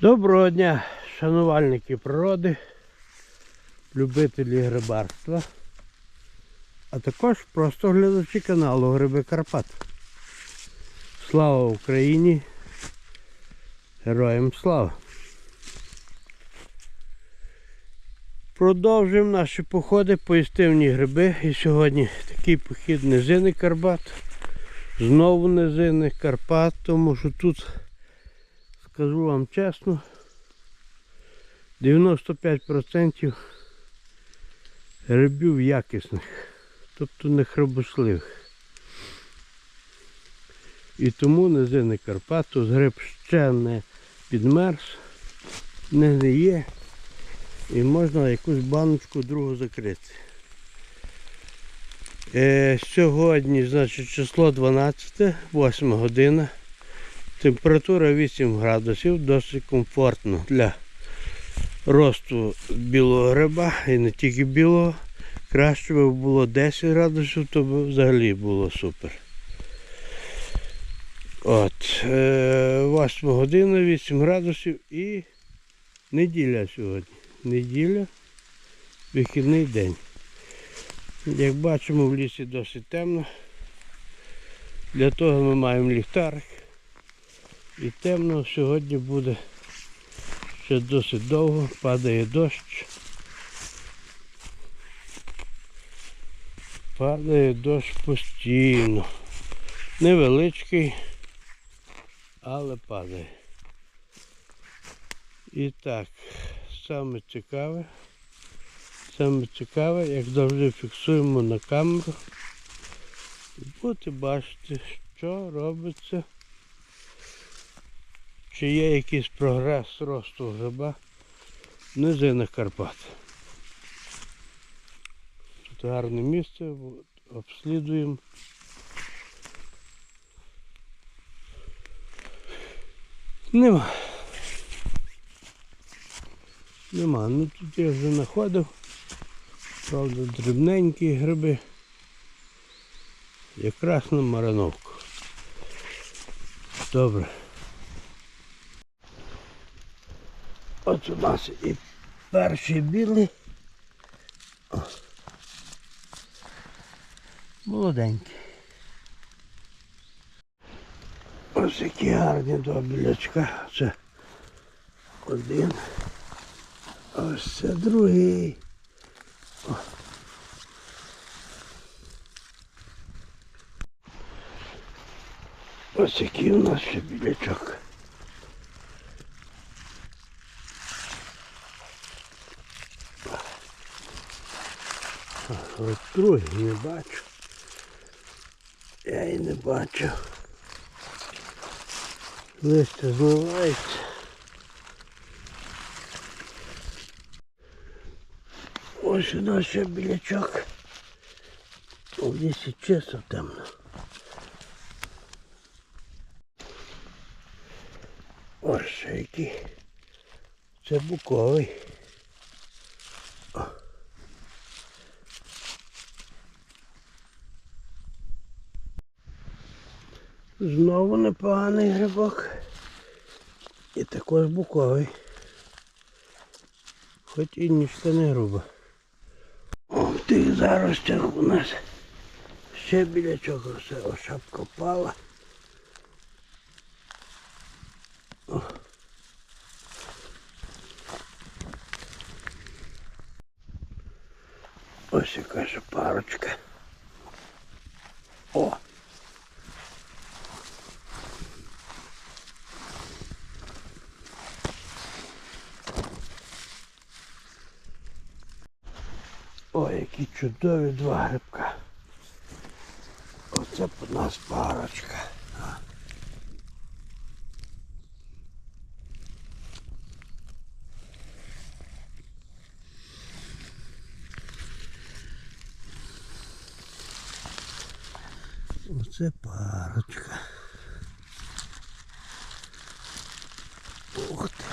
Доброго дня, шанувальники природи, любителі грибарства, а також просто глядачі каналу Гриби Карпат. Слава Україні! Героям слава! Продовжуємо наші походи по істивні гриби. І сьогодні такий похід низини Карпат. Знову низини Карпат, тому що тут, скажу вам чесно, 95% грибів якісних, тобто не хребусливих. І тому низини Карпат, тут гриб ще не підмерз, не гниє. І можна якусь баночку другу закрити. Е, сьогодні, значить, число 12, 8 година. Температура 8 градусів, досить комфортно для росту білого гриба і не тільки білого. Краще би було 10 градусів, то б взагалі було супер. От, е, 8 година, 8 градусів і неділя сьогодні. Неділя, вихідний день. Як бачимо, в лісі досить темно. Для того ми маємо ліхтарик. І темно сьогодні буде ще досить довго, падає дощ. Падає дощ постійно. Невеличкий, але падає. І так, саме цікаве. Саме цікаве, як завжди фіксуємо на камеру. Будете бачити, що робиться. Чи є якийсь прогрес росту гриба в низинах Карпат. Тут гарне місце, обслідуємо. Нема. Нема. Ну тут я вже знаходив. Правда, дрібненькі гриби. Якраз на марановку. Добре. От у нас і перший білий. О. Молоденький. Ось які гарні два білячка. Це один. Ось це другий. Ось який у нас ще білячок. От другий не бачу. Я і не бачу. Листя зливається. Ось у нас ще білячок. У лісі чисто темно. Ось який. Це буковий. Знову непоганий грибок. І також буковий. Хоч і ніжка не груба. О, в тих заростях у нас ще білячок росте. О, шапка впала. О. Ось яка ж парочка. О! Ой, які чудові два грибка. Оце у нас парочка. Оце парочка. Ух ти.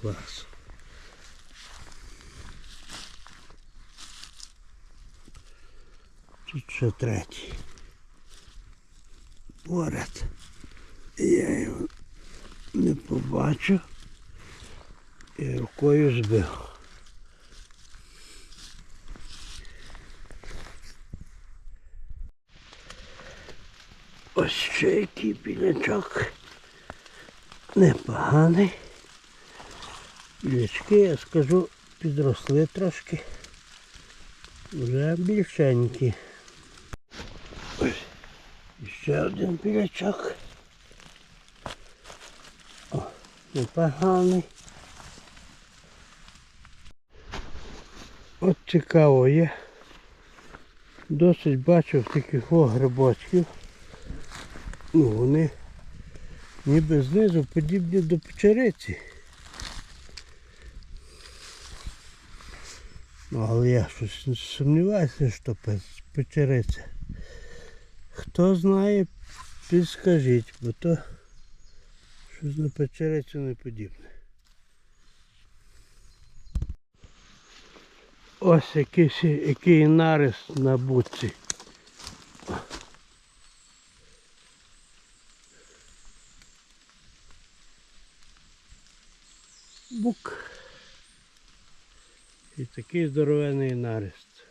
Клас. Тут ще третій. Поряд. Я його не побачив і рукою збив. Ось ще який білячок. Непоганий. Білячки, я скажу, підросли трошки. Вже більшенькі. Ще один білячок. О, непоганий. От цікаво є. Досить бачив таких грибочків. Ну, вони ніби знизу подібні до печериці. Ну, але я щось сумніваюся, що пе- печериця. Хто знає, підскажіть, бо то щось на печерицю не подібне. Ось якийсь, який нарис на будці. Бук. І такий здоровений нарист.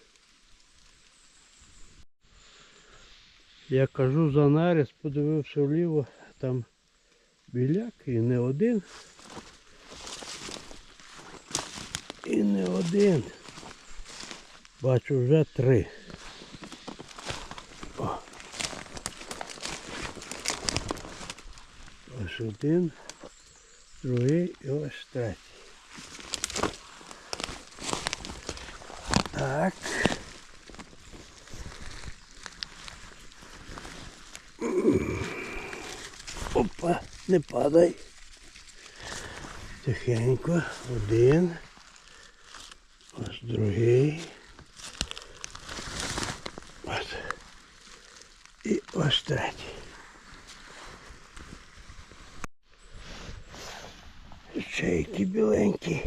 Я кажу за нарист, подивився вліво, там біляк і не один. І не один. Бачу вже три. О. Ось один, другий і ось третій. Так. Опа, не падай. Тихенько. Один. Ось другий. Ось. І ось третій. Ще біленькі.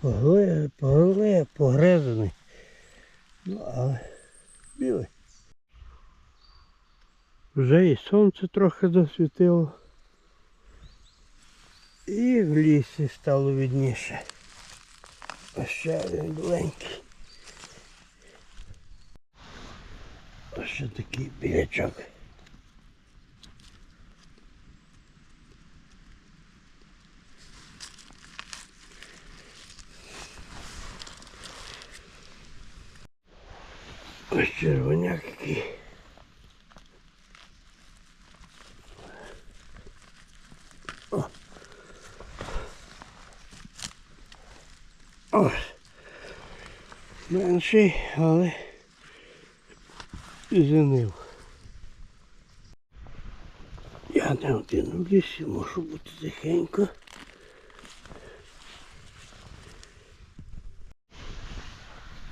Погли, погли, погризаний. Ну, але білий. Вже і сонце трохи засвітило. І в лісі стало відніше. Ще один. Ось ще такий білячок. Ось червоняк який. О. Ось. Менший, але зінив. Я не один в лісі, можу бути тихенько.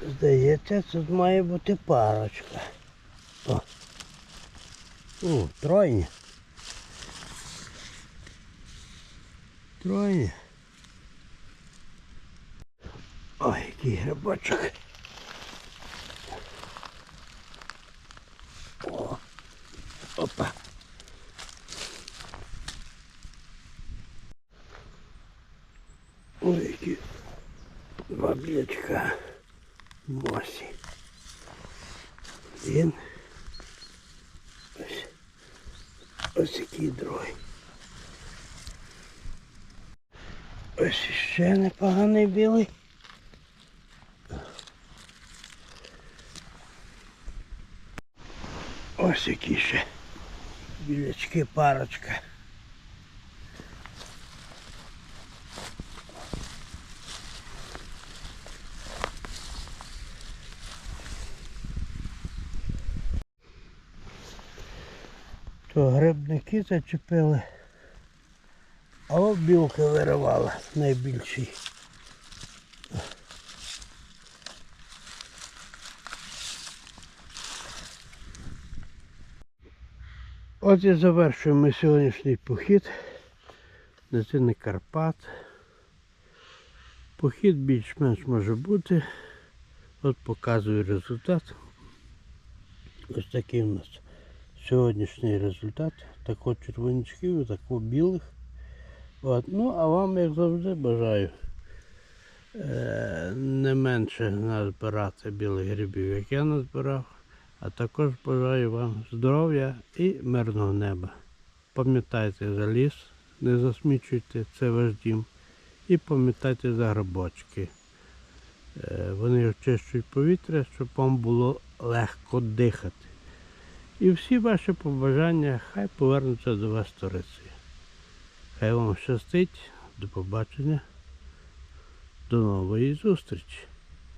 Здається, тут має бути парочка. О, О тройня. Тройня. Ой, який грибочок. О, опа. Ой, які два білячка. Мосі. Він. Ось. Ось який другий. Ось ще непоганий білий. Ось які ще білячки парочка. То грибники зачепили, а от білка виривала найбільший. От і завершуємо сьогоднішній похід на ціни Карпат. Похід більш-менш може бути. От показую результат. Ось такий у нас сьогоднішній результат. Тако червонячків, тако білих. От. Ну, а вам, як завжди, бажаю е, не менше назбирати білих грибів, як я назбирав. А також бажаю вам здоров'я і мирного неба. Пам'ятайте за ліс, не засмічуйте, це ваш дім. І пам'ятайте за грибочки. Е, Вони очищують повітря, щоб вам було легко дихати. І всі ваші побажання хай повернуться до вас Туриці. Хай вам щастить. До побачення. До нової зустрічі.